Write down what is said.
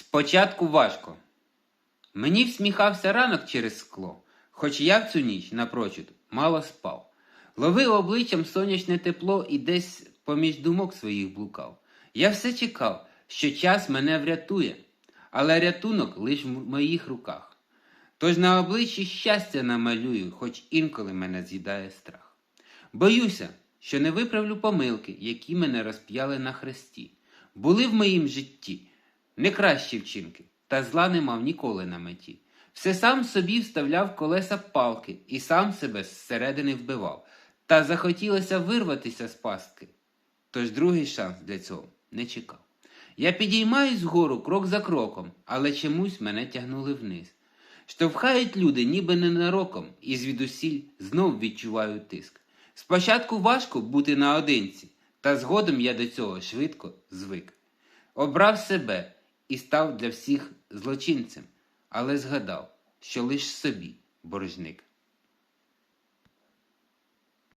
Спочатку важко. Мені всміхався ранок через скло, хоч я в цю ніч напрочуд мало спав. Ловив обличчям сонячне тепло і десь поміж думок своїх блукав. Я все чекав, що час мене врятує, але рятунок лиш в моїх руках. Тож на обличчі щастя намалюю, хоч інколи мене з'їдає страх. Боюся, що не виправлю помилки, які мене розп'яли на хресті. Були в моїм житті не кращі вчинки, та зла не мав ніколи на меті. Все сам собі вставляв колеса палки і сам себе зсередини вбивав, та захотілося вирватися з пастки. Тож другий шанс для цього не чекав. Я підіймаюсь вгору крок за кроком, але чомусь мене тягнули вниз. Штовхають люди, ніби ненароком, і звідусіль знов відчуваю тиск. Спочатку важко бути наодинці, та згодом я до цього швидко звик. Обрав себе і став для всіх злочинцем, але згадав, що лиш собі боржник.